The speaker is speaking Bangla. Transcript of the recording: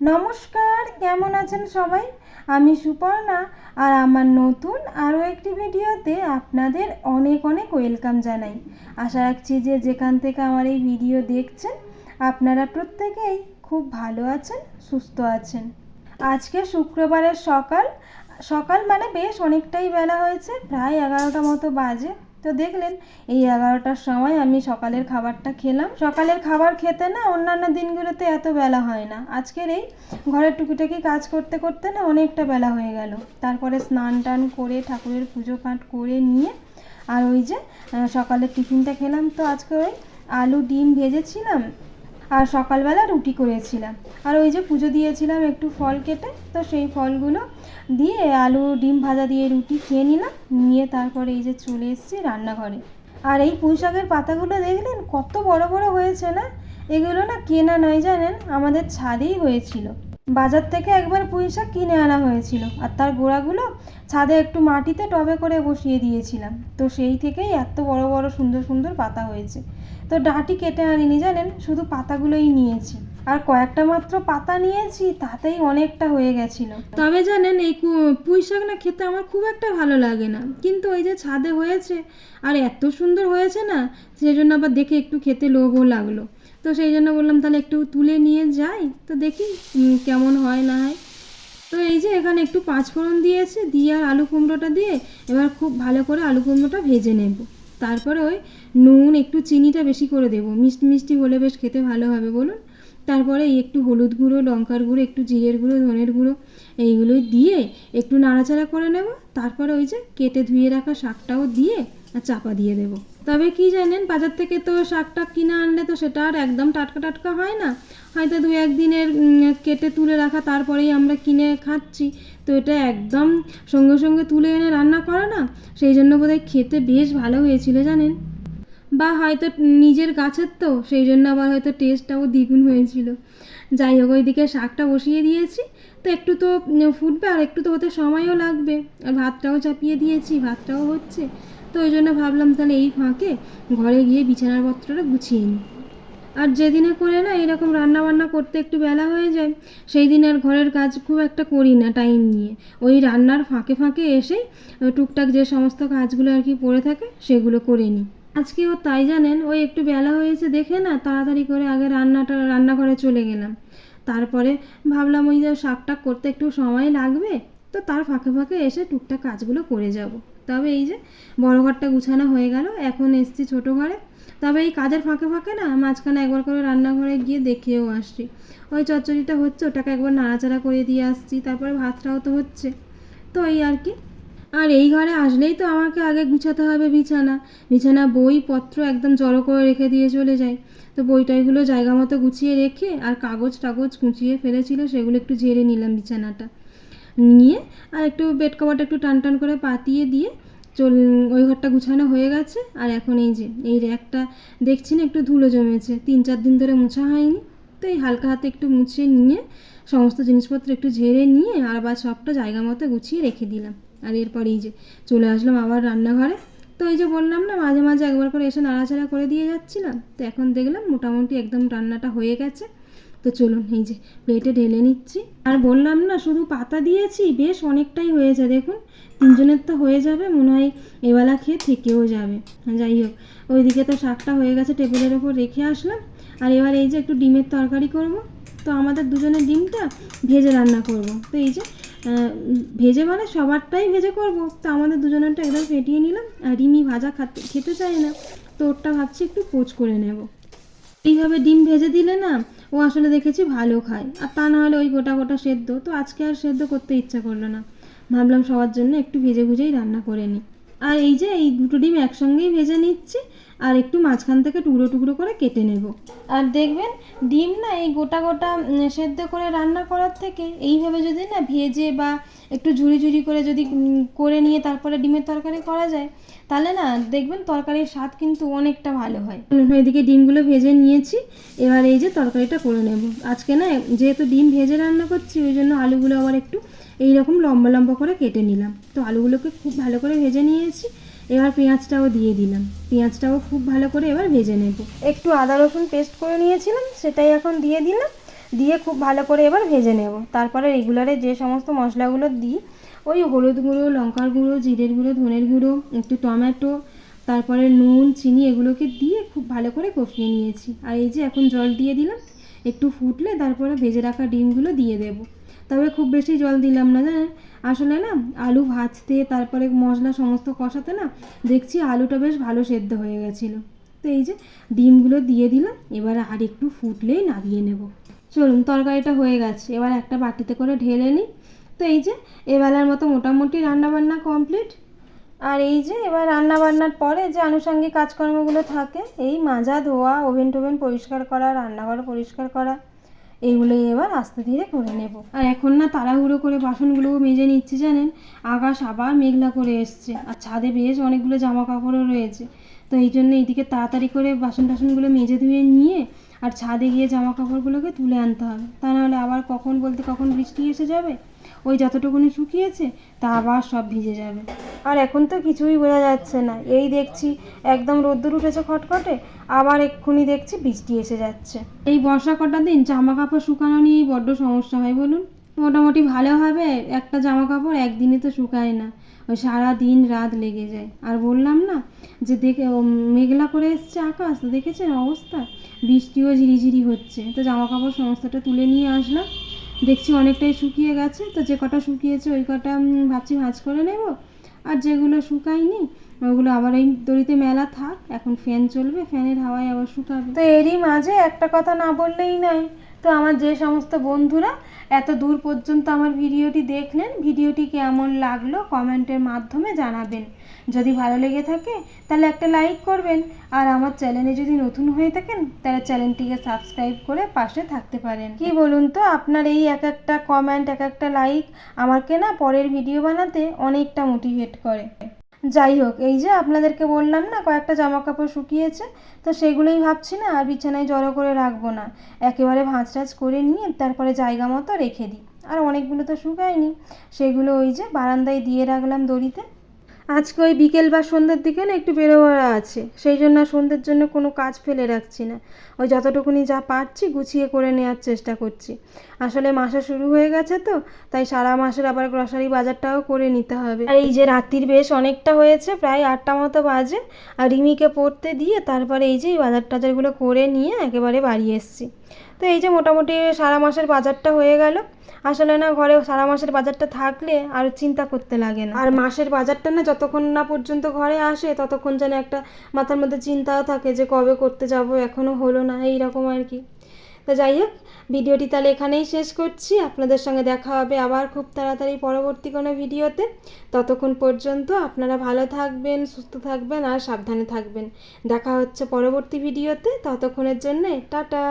নমস্কার, কেমন আছেন সবাই? আমি সুপর্ণা আর আমার নতুন আরও একটি ভিডিওতে আপনাদের অনেক অনেক ওয়েলকাম জানাই। আশা রাখছি যে যেখান থেকে আমার এই ভিডিও দেখছেন, আপনারা প্রত্যেকেই খুব ভালো আছেন, সুস্থ আছেন। আজকে শুক্রবারের সকাল সকাল মানে বেশ অনেকটাই বেলা হয়েছে, প্রায় এগারোটা মতো বাজে। তো দেখলেন, এই এগারোটার সময় আমি সকালের খাবারটা খেলাম। সকালের খাবার খেতে না অন্যান্য দিনগুলোতে এত বেলা হয় না। আজকের এই ঘরের টুকিটাকি কাজ করতে করতে না অনেকটা বেলা হয়ে গেল। তারপরে স্নান টান করে ঠাকুরের পুজো পাঠ করে নিয়ে আর ওই যে সকালের টিফিনটা খেলাম। তো আজকে ওই আলু, ডিম ভেজেছিলাম। আর সকালবেলা রুটি করেছিলাম। আর ওই যে পুজো দিয়েছিলাম একটু ফল কেটে, তো সেই ফলগুলো দিয়ে আলু ডিম ভাজা দিয়ে রুটি খেয়ে নিলাম, নিয়ে তারপরে এই যে চলে এসেছি রান্নাঘরে। আর এই পুঁই শাকের পাতাগুলো দেখলেন কত বড় বড় হয়েছে না? এগুলো না কেনা নয় জানেন, আমাদের ছাদেই হয়েছিল। বাজার থেকে একবার পুঁই শাক কিনে আনা হয়েছিল, আর তার গোড়াগুলো ছাদে একটু মাটিতে টবে করে বসিয়ে দিয়েছিলাম। তো সেই থেকেই এত বড় বড় সুন্দর সুন্দর পাতা হয়েছে। তো ডাঁটি কেটে আনিনি জানেন? শুধু পাতাগুলোই নিয়েছি। আর কয়েকটা মাত্র পাতা নিয়েছি, তাতেই অনেকটা হয়ে গেছিল। তবে জানেন, এই পুঁই শাক না খেতে আমার খুব একটা ভালো লাগে না। কিন্তু ওই যে ছাদে হয়েছে, আর এত সুন্দর হয়েছে না সেই জন্য আবার দেখে একটু খেতে লোভও লাগল। তো সেই জন্য বললাম, তাহলে একটু তুলে নিয়ে যাই, তো দেখি কেমন হয় না হয়। তো এই যে এখানে একটু পাঁচফোড়ন দিয়েছে, দিয়ে আর আলু কুমড়োটা দিয়ে, এবার খুব ভালো করে আলু কুমড়োটা ভেজে নেব। তারপরে ওই নুন, একটু চিনিটা বেশি করে দেবো। মিষ্টি মিষ্টি হলে বেশ খেতে ভালো হবে বলুন। তারপরে এই একটু হলুদ গুঁড়ো, লঙ্কার গুঁড়ো, একটু জিরের গুঁড়ো, ধনের গুঁড়ো এইগুলো দিয়ে একটু নাড়াচাড়া করে নেব। তারপরে ওই যে কেটে ধুয়ে রাখা শাকটাও দিয়ে আর চাপা দিয়ে দেবো। তবে কি জানেন, বাজার থেকে তো শাকটা কিনে আনলে তো সেটা আর একদম টাটকা টাটকা হয় না। হয়তো দু একদিনের কেটে তুলে রাখা, তারপরেই আমরা কিনে খাচ্ছি। তো এটা একদম সঙ্গে সঙ্গে তুলে এনে রান্না করা না, সেই জন্য বোধহয় খেতে বেশ ভালো হয়েছিল জানেন। বা হয়তো নিজের গাছের তো, সেই জন্য আবার হয়তো টেস্টটাও দ্বিগুণ হয়েছিল। যাই হোক, ওইদিকে শাকটা বসিয়ে দিয়েছি। তো একটু তো ফুটবে আর একটু তো হতে সময়ও লাগবে। আর ভাতটাও চাপিয়ে দিয়েছি, ভাতটাও হচ্ছে। তো ওই জন্য ভাবলাম তাহলে এই ফাঁকে ঘরে গিয়ে বিছানার পত্রটা গুছিয়ে নিই। আর যেদিনে করে না এরকম রান্না বান্না করতে একটু বেলা হয়ে যায়, সেই দিন আর ঘরের কাজ খুব একটা করি না টাইম নিয়ে। ওই রান্নার ফাঁকে ফাঁকে এসেই টুকটাক যে সমস্ত কাজগুলো আর কি পড়ে থাকে সেগুলো করে নিই। আজকেও তাই জানেন, ওই একটু বেলা হয়েছে দেখে না তাড়াতাড়ি করে আগে রান্নাটা রান্নাঘরে চলে গেলাম। তারপরে ভাবলাম ওই যে শাকটাক করতে একটু সময় লাগবে তো তার ফাঁকে ফাঁকে এসে টুকটাক কাজগুলো করে যাব। তবে এই যে বড় ঘরটা গুছানো হয়ে গেল, এখন এসছি ছোটো ঘরে। তবে এই কাজের ফাঁকে ফাঁকে না মাঝখানে একবার করে রান্নাঘরে গিয়ে দেখেও আসছি। ওই চচ্চড়িটা হচ্ছে, ওটাকে একবার নাড়াচাড়া করে দিয়ে আসছি, তারপরে ভাতটাও তো হচ্ছে। তো এই আর কি। আর এই ঘরে আসলেই তো আমাকে আগে গুছাতে হবে বিছানা। বিছানা বই, পত্র একদম জড়ো করে রেখে দিয়ে চলে যায় তো বইটাইগুলো জায়গা মতো গুছিয়ে রেখে আর কাগজ টাগজ কুচিয়ে ফেলেছিল, সেগুলো একটু ঝেড়ে নিলাম বিছানাটা। নিয়ে আর একটু বেড কভারটা একটু টান টান করে পাতিয়ে দিয়ে চল ওই ঘরটা গুছানো হয়ে গেছে। আর এখন এই যে, এই র্যাকটা দেখছি না, একটু ধুলো জমেছে। তিন চার দিন ধরে মোছা হয়নি। তো এই হালকা হাতে একটু মুছে নিয়ে সমস্ত জিনিসপত্র একটু ঝেড়ে নিয়ে আর বা সবটা জায়গা মতো গুছিয়ে রেখে দিলাম। আর এরপর এই যে চলে আসলাম আবার রান্নাঘরে। তো এই যে বললাম না, মাঝে মাঝে একবার করে এসে নাড়াচাড়া করে দিয়ে যাচ্ছিলাম। তো এখন দেখলাম মোটামুটি একদম রান্নাটা হয়ে গেছে। তো চলুন, এই যে প্লেটে ঢেলে নিচ্ছি। আর বললাম না, শুধু পাতা দিয়েছি, বেশ অনেকটাই হয়েছে, দেখুন। তিনজনের তো হয়ে যাবে, মনে হয় এবেলা খেয়ে থেকেও যাবে। যাই হোক, ওইদিকে তো শাকটা হয়ে গেছে, টেবিলের ওপর রেখে আসলাম। আর এবার এই যে একটু ডিমের তরকারি করব। তো আমাদের দুজনের ডিমটা ভেজে রান্না করব। তো এই যে ভেজে মানে সবারটাই ভেজে করব। তো আমাদের দুজনেরটা একদম ফেটিয়ে নিলাম। আর রিমি ভাজা খাতে, খেতে চায় না। তো ওরটা ভাবছি একটু পোচ করে নেব। এইভাবে ডিম ভেজে দিলে না ও আসলে দেখেছি ভালো খায়। আর তা নাহলে ওই গোটা গোটা সেদ্ধ, তো আজকে আর সেদ্ধ করতে ইচ্ছা করল না। ভাবলাম সবার জন্য একটু ভেজে ভুজেই রান্না করে নিই। আর এই যে এই দুটো ডিম একসঙ্গেই ভেজে নিচ্ছি আর একটু মাঝখান থেকে টুকরো টুকরো করে কেটে নেব। আর দেখবেন ডিম না এই গোটা গোটা সেদ্ধ করে রান্না করার থেকে এইভাবে যদি না ভেজে বা একটু ঝুরি ঝুরি করে যদি করে নিয়ে তারপরে ডিমের তরকারি করা যায় তাহলে না দেখবেন তরকারির স্বাদ কিন্তু অনেকটা ভালো হয়। এদিকে ডিমগুলো ভেজে নিয়েছি এবার এই যে তরকারিটা করে নেব। আজকে না যেহেতু ডিম ভেজে রান্না করছি ওই জন্য আলুগুলো আবার একটু এই রকম লম্বা লম্বা করে কেটে নিলাম। তো আলুগুলোকে খুব ভালো করে ভেজে নিয়েছি। এবার পেঁয়াজটাও দিয়ে দিলাম। পেঁয়াজটাও খুব ভালো করে এবার ভেজে নেব। একটু আদা, রসুন পেস্ট করে নিয়েছিলাম, সেটাই এখন দিয়ে দিলাম। দিয়ে খুব ভালো করে এবার ভেজে নেব। তারপরে রেগুলারে যে সমস্ত মশলাগুলো দিই, ওই হলুদ গুঁড়ো, লঙ্কার গুঁড়ো, জিরের গুঁড়ো, ধনের গুঁড়ো, একটু টমেটো, তারপরে নুন, চিনি এগুলোকে দিয়ে খুব ভালো করে কষিয়ে নিয়েছি। আর এই যে এখন জল দিয়ে দিলাম, একটু ফুটলে তারপরে ভেজে রাখা ডিমগুলো দিয়ে দেবো। তবে খুব বেশি জল দিলাম না, জানেন? আসলে না, আলু ভাজতে, তারপরে মশলা সমস্ত কষাতে না, দেখছি আলুটা বেশ ভালো সেদ্ধ হয়ে গেছিল। তো এই যে ডিমগুলো দিয়ে দিলাম, এবার আর একটু ফুটলেই নামিয়ে নেব। চলুন, তরকারিটা হয়ে গেছে, এবার একটা বাটিতে করে ঢেলে নিই। তো এই যে এবেলার মতো মোটামুটি রান্নাবান্না কমপ্লিট। আর এই যে, এবার রান্না বান্নার পরে যে আনুষঙ্গিক কাজকর্মগুলো থাকে, এই মাজা, ধোয়া ওভেন টোভেন পরিষ্কার করা, রান্নাঘর পরিষ্কার করা এইগুলোই এবার আস্তে ধীরে করে নেব। আর এখন না তাড়াহুড়ো করে বাসনগুলোও মেজে নিচ্ছে জানেন? আকাশ আবার মেঘলা করে এসছে। আর ছাদে বেশ অনেকগুলো জামা কাপড়ও রয়েছে। তো এই জন্য এইদিকে তাড়াতাড়ি করে বাসন টাসনগুলো মেজে ধুয়ে নিয়ে আর ছাদে গিয়ে জামা কাপড়গুলোকে তুলে আনতে হবে। তা নাহলে আবার কখন বলতে কখন বৃষ্টি এসে যাবে? ওই যতটুকুনি শুকিয়েছে তা আবার সব ভিজে যাবে। আর এখন তো কিছুই বোঝা যাচ্ছে না। এই দেখছি একদম রোদ্দুর উঠেছে খটখটে, আবার এক্ষুনি দেখছি বৃষ্টি এসে যাচ্ছে। এই বর্ষা কটা দিন জামা কাপড় শুকানো নিয়েই বড্ড সমস্যা হয় বলুন? মোটামুটি ভালোভাবে একটা জামা কাপড় একদিনে তো শুকায় না। ওই সারা দিন রাত লেগে যায়। আর বললাম না যে দেখে মেঘলা করে এসছে আকাশ দেখেছেন অবস্থা? বৃষ্টিও ঝিরিঝিরি হচ্ছে। তো জামা কাপড় সমস্তটা তুলে নিয়ে আসলাম। দেখছি অনেকটাই শুকিয়ে গেছে, তো যে কটা শুকিয়েছে ওই কটা ভাবছি ভাঁজ করে নেব। আর যেগুলো শুকায়নি, ওগুলো আবার এই দড়িতে মেলা থাক, এখন ফ্যান চলবে, ফ্যানের হাওয়ায় আবার শুকাবে। তো এরই মাঝে একটা কথা না বললেই নয় তো আমার যে সমস্ত বন্ধুরা, এত দূর পর্যন্ত আমার ভিডিওটি দেখলেন, ভিডিওটি কেমন লাগল কমেন্টের মাধ্যমে জানাবেন। যদি ভালো লেগে থাকে, তাহলে একটা লাইক করবেন। আর আমার চ্যানেলে যদি নতুন হয়ে থাকেন, তাহলে চ্যানেলটিকে সাবস্ক্রাইব করে পাশে থাকতে পারেন। কি বলুন তো, আপনার এই এক একটা কমেন্ট এক একটা লাইক আমাকে না পরের ভিডিও বানাতে অনেকটা মোটিভেট করে। যাই হোক, এই যে আপনাদেরকে বললাম না, কয়েকটা জামা কাপড় শুকিয়েছে, তো সেগুলোই ভাবছি না, আর বিছানায় জড়ো করে রাখব না। একেবারে ভাঁজ টাজ করে নিয়ে তারপরে জায়গা মতো রেখে দিই। আর অনেকগুলো তো শুকায়নি। সেগুলো ওই যে বারান্দায় দিয়ে রাখলাম দড়িতে আজকে ওই বিকেল বা সন্ধ্যের দিকে না একটু বেরোবার আছে। সেই জন্য সন্ধ্যের জন্য কোনো কাজ ফেলে রাখছি না। ওই যতটুকুনি যা পারছি গুছিয়ে করে নেওয়ার চেষ্টা করছি। আসলে মাসা শুরু হয়ে গেছে তো, তাই সারা মাসের আবার গ্রসারি বাজারটাও করে নিতে হবে। আর এই যে রাত্রির বেশ অনেকটা হয়েছে, প্রায় আটটা মতো বাজে। আর রিমিকে পড়তে দিয়ে তারপরে এই যে বাজার টাজারগুলো করে নিয়ে একেবারে বাড়ি এসছি। তো এই যে মোটামুটি সারা মাসের বাজারটা হয়ে গেল। আসলে না, ঘরে সারা মাসের বাজারটা থাকলে আর চিন্তা করতে লাগে না। আর মাসের বাজারটা না, যতক্ষণ না পর্যন্ত ঘরে আসে, ততক্ষণ যেন একটা মাথার মধ্যে চিন্তাও থাকে যে কবে করতে যাব এখনও হলো না, এইরকম আর কি। তো যাই হোক, ভিডিওটি তাহলে এখানেই শেষ করছি। আপনাদের সঙ্গে দেখা হবে আবার খুব তাড়াতাড়ি পরবর্তী কোনো ভিডিওতে। ততক্ষণ পর্যন্ত আপনারা ভালো থাকবেন, সুস্থ থাকবেন আর সাবধানে থাকবেন। দেখা হচ্ছে পরবর্তী ভিডিওতে। ততক্ষণের জন্যে, টাটা!